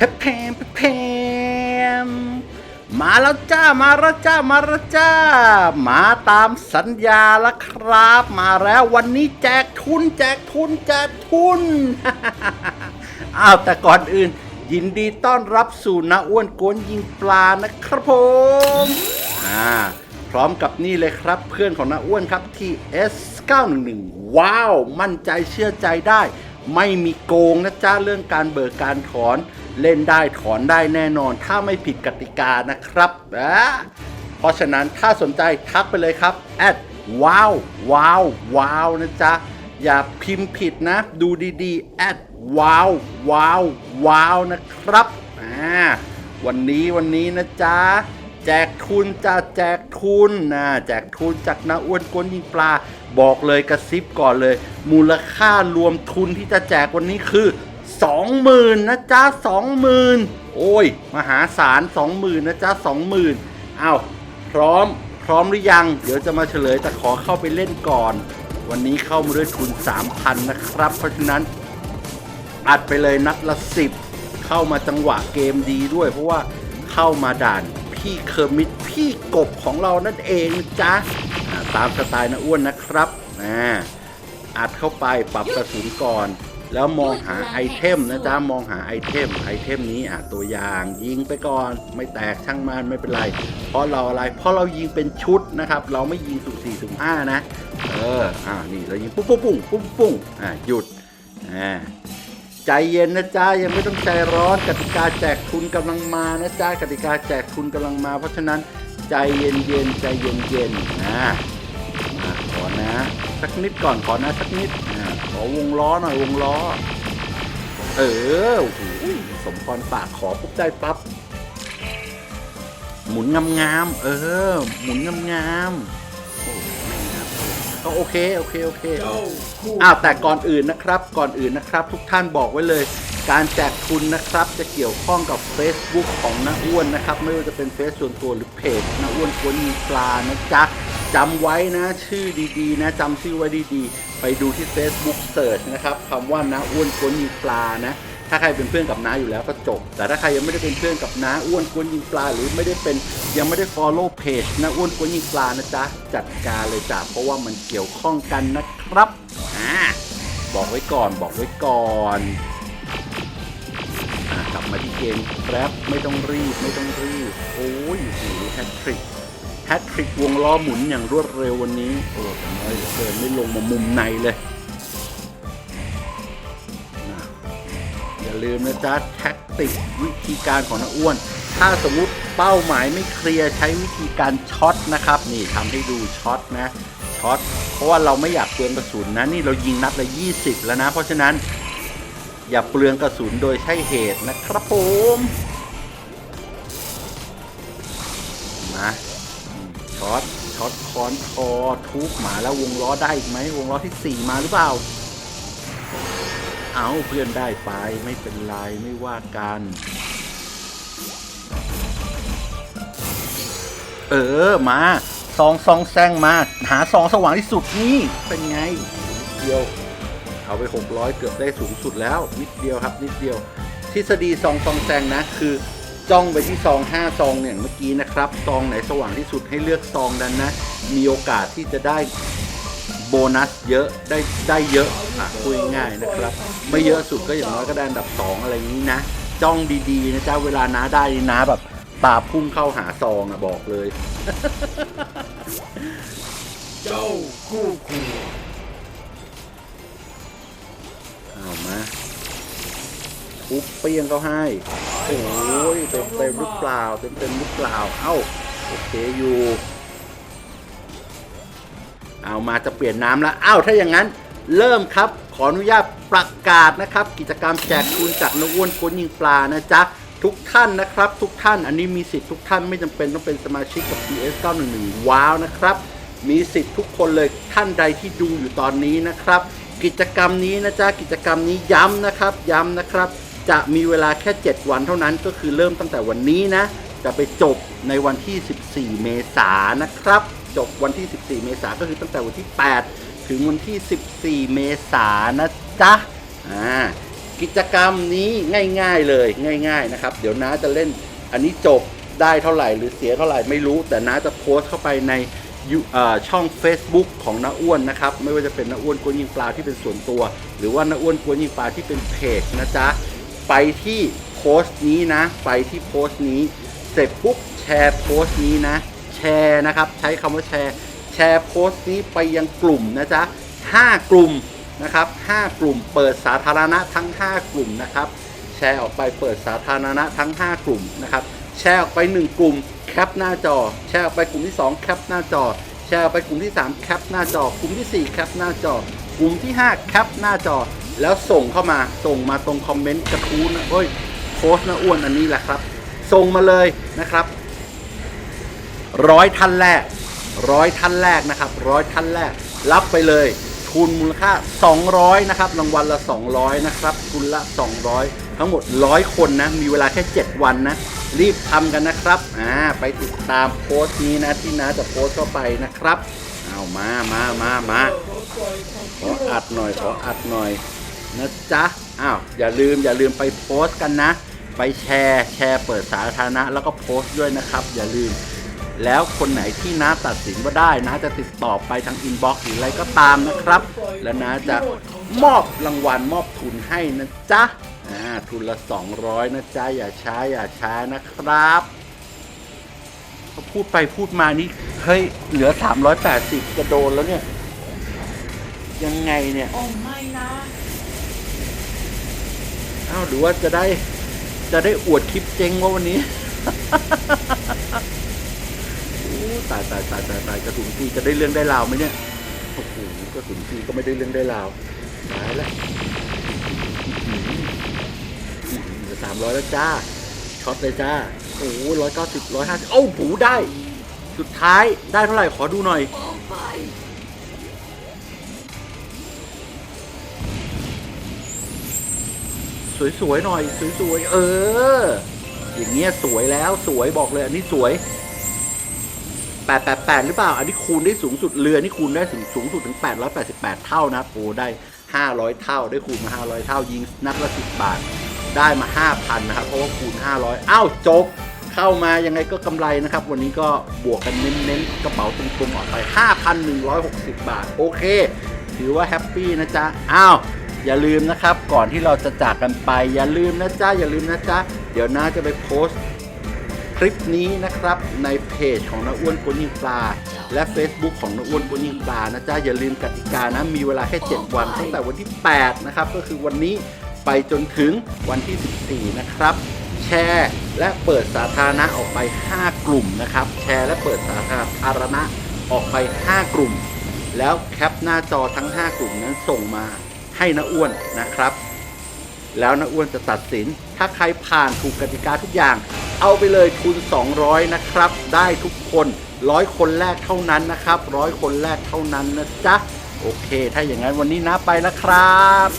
พมแพมแพมมาแล้วจ้ามาแล้วจ้ามาแล้วจ้า มาตามสัญญาแล้วครับ มาแล้ววันนี้แจกทุน แจกทุนแจกทุนอ้าวแต่ก่อนอื่น ยินดีต้อนรับสู่นาอ้วนกวนยิงปลานะครับผมอ่าพร้อมกับนี่เลยครับเพื่อนของนาอ้วนครับที่ S911 ว้าว มั่นใจเชื่อใจได้ ไม่มีโกงนะจ๊ะเรื่องการเบิกการถอน เล่นได้ถอนได้แน่นอน ถ้าไม่ผิดกติกานะครับนะเพราะฉะนั้นถ้าสนใจทักไปเลยครับแอดว้าวว้าวว้าวนะจ๊ะ อย่าพิมพ์ผิดนะ ดูดีๆแอดว้าวว้าวว้าวนะครับอ่าวันนี้วันนี้นะจ๊ะ แจกทุนจะแจกทุนนะแจกทุนจากนาอ้วนกวนยิงปลา บอกเลยกระซิบก่อนเลย มูลค่ารวมทุนที่จะแจกวันนี้คือ 20,000นะจ๊ะ20,000โอ้ย มหาศาล20,000นะจ๊ะ20,000อ้าวพร้อมพร้อมหรือยัง เดี๋ยวจะมาเฉลยแต่ขอเข้าไปเล่นก่อน วันนี้เข้ามาด้วยทุน 3,000 นะครับ เพราะฉะนั้น อัดไปเลยนัดละสิบเข้ามาจังหวะเกมดีด้วย เพราะว่าเข้ามาด่านพี่เคอร์มิดพี่กบของเรานั่นเองจ๊ะอ่าตามสไตล์นะอ้วนนะครับอ่าอัดเข้าไปปรับกระสุนก่อน แล้วมองหาไอเทมนะจ๊ะมองหาไอเทมไอเทมนี้อะตัวอย่างยิงไปก่อน ไม่แตกช่างมันไม่เป็นไร เพราะเราอะไรเพราะเรายิงเป็นชุดนะครับ เราไม่ยิงสุ่มสี่สุ่มห้านะ เอออ่านี่เรายิงปุ๊บปุ๊บปุ้งปุ๊บปุ้งอ่าหยุดอ่าใจเย็นนะจ๊ะยังไม่ต้องใจร้อนกติกาแจกทุนกำลังมานะจ๊ะกติกาแจกทุนกำลังมา เพราะฉะนั้นใจเย็นเย็นๆใจเย็นเย็นๆนะอะขอนะ สักนิดก่อนขอนะสักนิดอะขอวงล้อหน่อยวงล้อ เออโอ้โหสมพรปากขอปุ๊บได้ปั๊บหมุนงามๆเออ หมุนงามๆโอ้ไม่งามก็โอเคโอเค โอเคอ้าวแต่ก่อนอื่นนะครับ ก่อนอื่นนะครับ ทุกท่านบอกไว้เลย การแจกทุนนะครับ จะเกี่ยวข้องกับ Facebook ของน้าอ้วนนะครับ ไม่ว่าจะเป็นเฟซส่วนตัวหรือเพจน้าอ้วนกวนมีปลานะจ๊ะ จำไว้นะชื่อดีๆ นะจำชื่อไว้ดีๆ ไปดูที่ Facebook Search นะครับคำว่าน้าอ้วนกวนมีปลานะ ถ้าใครเป็นเพื่อนกับน้าอยู่แล้วก็จบ แต่ถ้าใครยังไม่ได้เป็นเพื่อนกับน้าอ้วนกวนยิงปลา หรือไม่ได้เป็นยังไม่ได้ follow page น้าอ้วนกวนยิงปลานะจ๊ะจัดการเลยจ้ะเพราะว่ามันเกี่ยวข้องกันนะครับอ่าบอกไว้ก่อนบอกไว้ก่อนกลับมาที่เกมแป๊บไม่ต้องรีบไม่ต้องรีบโอ้ยโอ้โหแฮตทริก ฮตทริกวงล้อหมุนอย่างรวดเร็ววันนี้ โอ้แต่น้อยเหลือเกินไม่ลงมามุมในเลย อย่าลืมนะจ๊ะแท็กติกวิธีการของน้าอ้วน ถ้าสมมุติเป้าหมายไม่เคลียร์ใช้วิธีการช็อตนะครับ นี่ทำให้ดูช็อตนะช็อตเพราะว่าเราไม่อยากเปลืองกระสุนนะนี่เรายิงนัดละ 20 แล้วนะ เพราะฉะนั้นอย่าเปลืองกระสุนโดยใช่เหตุนะครับผมมา ช็อตช็อตคอนคอทุบหมาแล้ววงล้อได้อีกไหมวงล้อที่4มาหรือเปล่า เอาเพื่อนได้ไปไม่เป็นไรไม่ว่ากัน เออมาซองซองแซงมา หาซองสว่างที่สุดนี่เป็นไงนิดเดียวเอาไป 600 เกือบได้สูงสุดแล้ว นิดเดียวครับ นิดเดียว ทฤษฎีซองซองแซงนะคือ จ้องไปที่ซอง5ซองอย่างเมื่อกี้นะครับซองไหนสว่างที่สุดให้เลือกซองนั้นนะ มีโอกาสที่จะได้โบนัสเยอะได้ได้เยอะอะคุยง่ายนะครับ ไม่เยอะสุดก็อย่างน้อยก็ได้อันดับ 2 อะไรอย่างนี้นะ จ้องดีๆนะจ๊ะเวลาน้าได้น้าแบบตาพุ่งเข้าหาซองอะบอกเลย เจ้าคู่คู่เอามา ทุบเปี้ยงเขาให้ โอ้ยเต็มเต็มๆหรือเปล่า เต็มเต็มๆหรือเปล่า เอ้า โอเคอยู่ เอามาจะเปลี่ยนน้ำแล้วอ้าถ้าอย่างนั้น เริ่มครับ ขออนุญาตประกาศนะครับ กิจกรรมแจกทุนจากนกอ้วนกนยิงปลานะจ๊ะทุกท่านนะครับ ทุกท่านอันนี้มีสิทธิ์ทุกท่านไม่จำเป็นต้องเป็นสมาชิกกับ PS 911ว้าวนะครับ มีสิทธิ์ทุกคนเลยท่านใดที่ดูอยู่ตอนนี้นะครับ กิจกรรมนี้นะจ๊ะกิจกรรมนี้ย้ำนะครับ ย้ำนะครับ จะมีเวลาแค่ 7 วันเท่านั้นก็คือเริ่มตั้งแต่วันนี้นะ จะไปจบในวันที่ 14 เมษายนนะครับ จบวันที่ 14 เมษายนก็คือตั้งแต่วันที่ 8 ถึงวันที่ 14 เมษายนนะจ๊ะอ่ากิจกรรมนี้ง่าย ๆเลยง่าย ๆนะครับ เดี๋ยวน้าจะเล่นอันนี้จบได้เท่าไหร่หรือเสียเท่าไหร่ไม่รู้ แต่น้าจะโพสต์เข้าไปในช่อง Facebook ของน้าอ้วนนะครับ ไม่ว่าจะเป็นน้าอ้วนกวนยิงปลาที่เป็นส่วนตัว หรือว่าน้าอ้วนกวนยิงปลาที่เป็นเพจนะจ๊ะ ไปที่โพสต์นี้นะ ไปที่โพสต์นี้ เสร็จปุ๊บแชร์โพสต์นี้นะ แชร์นะครับ ใช้คำว่าแชร์ แชร์โพสต์นี้ไปยังกลุ่มนะจ๊ะ5กลุ่มนะครับ5กลุ่มเปิดสาธารณะทั้ง 5 กลุ่มนะครับ แชร์ออกไปเปิดสาธารณะทั้ง 5 กลุ่มนะครับ แชร์ออกไป 1 กลุ่มแคปหน้าจอ แชร์ออกไปกลุ่มที่ 2 แคปหน้าจอ แชร์ออกไปกลุ่มที่ 3 แคปหน้าจอ กลุ่มที่ 4 แคปหน้าจอ กลุ่มที่ 5 แคปหน้าจอ แล้วส่งเข้ามาส่งมาตรงคอมเมนต์กระทู้นะเอ้ยโพสต์นะอ้วนอันนี้แหละครับ ส่งมาเลยนะครับร้อยท่านแรกร้อยท่านแรกนะครับร้อยท่านแรก รับไปเลย ทุนมูลค่า 200 นะครับ รางวัลละ 200 นะครับ ทุนละ 200 ทั้งหมด 100 คนนะ มีเวลาแค่ 7 วันนะ รีบทำกันนะครับอ่าไปติดตามโพสต์นี้นะที่น้าจะโพสต์เข้าไปนะครับ เอามามามามาขออัดหน่อย ขออัดหน่อย นะจ๊ะ อ้าว อย่าลืมอย่าลืมไปโพสต์กันนะ ไปแชร์แชร์เปิดสาธารณะแล้วก็โพสต์ด้วยนะครับ อย่าลืม แล้วคนไหนที่น้าตัดสินว่าได้น้าจะติดต่อไปทางอินบ็อกซ์หรืออะไรก็ตามนะครับ แล้วน้าจะมอบรางวัลมอบทุนให้นะจ๊ะอ่าทุนละ 200 นะจ๊ะ อย่าช้าอย่าช้านะครับเขาพูดไปพูดมานี่ เฮ้ย เหลือ 380 จะโดนแล้วเนี่ย ยังไงเนี่ย โอ้ไม่นะ อ้าวหรือว่าจะได้จะได้อวดคลิปเจ๊งว่าวันนี้โอ้ตายตายตายตายตายกระสุนทีจะได้เรื่องได้ราวไหมเนี่ยโอ้โหกระสุนทีก็ไม่ได้เรื่องได้ราวตายแล้วสามร้อยแล้วจ้าช็อตเลยจ้าโอ้ร้อยเก้าสิบร้อยห้าสิบเอ้าผูได้ สุดท้ายได้เท่าไหร่ขอดูหน่อย สวยๆหน่อย สวยๆเออ อย่างเงี้ยสวยแล้วสวยบอกเลยอันนี้สวย888 หรือเปล่า อันนี้คูณได้สูงสุดเรือนี่คูณได้สูงสูงสุดถึง 888 เท่านะโอ้ได้ 500 เท่าได้คูณมา 500 เท่ายิงนัดละ 10 บาท ได้มา 5,000 นะครับ เพราะว่าคูณ 500 อ้าวจบ เข้ามายังไงก็กำไรนะครับ วันนี้ก็บวกกันเน้นๆ กระเป๋าตรงๆออกไป 5,160 บาท โอเค ถือว่าแฮปปี้นะจ๊ะ อ้าว อย่าลืมนะครับ ก่อนที่เราจะจากกันไป อย่าลืมนะจ๊ะอย่าลืมนะจ๊ะเดี๋ยวน้าจะไปโพสต์คลิปนี้นะครับในเพจของน้าอ้วนกุนยิงปลา และ Facebook ของน้าอ้วนกุนยิงปลานะจ๊ะอย่าลืมกติกานะมีเวลาแค่ 7 วันตั้งแต่วันที่ 8 นะครับ ก็คือวันนี้ไปจนถึงวันที่ 14 นะครับ แชร์และเปิดสาธารณะออกไป 5 กลุ่มนะครับ แชร์และเปิดสาธารณะออกไป 5 กลุ่ม แล้วแคปหน้าจอทั้ง 5 กลุ่มนั้นส่งมา ให้น้าอ้วนนะครับ แล้วน้าอ้วนจะตัดสิน ถ้าใครผ่านถูกกติกาทุกอย่าง เอาไปเลยทุน 200 นะครับ ได้ทุกคนร้อยคนแรกเท่านั้นนะครับร้อยคนแรกเท่านั้นนะจ๊ะโอเค ถ้าอย่างนั้นวันนี้นะไปแล้วครับ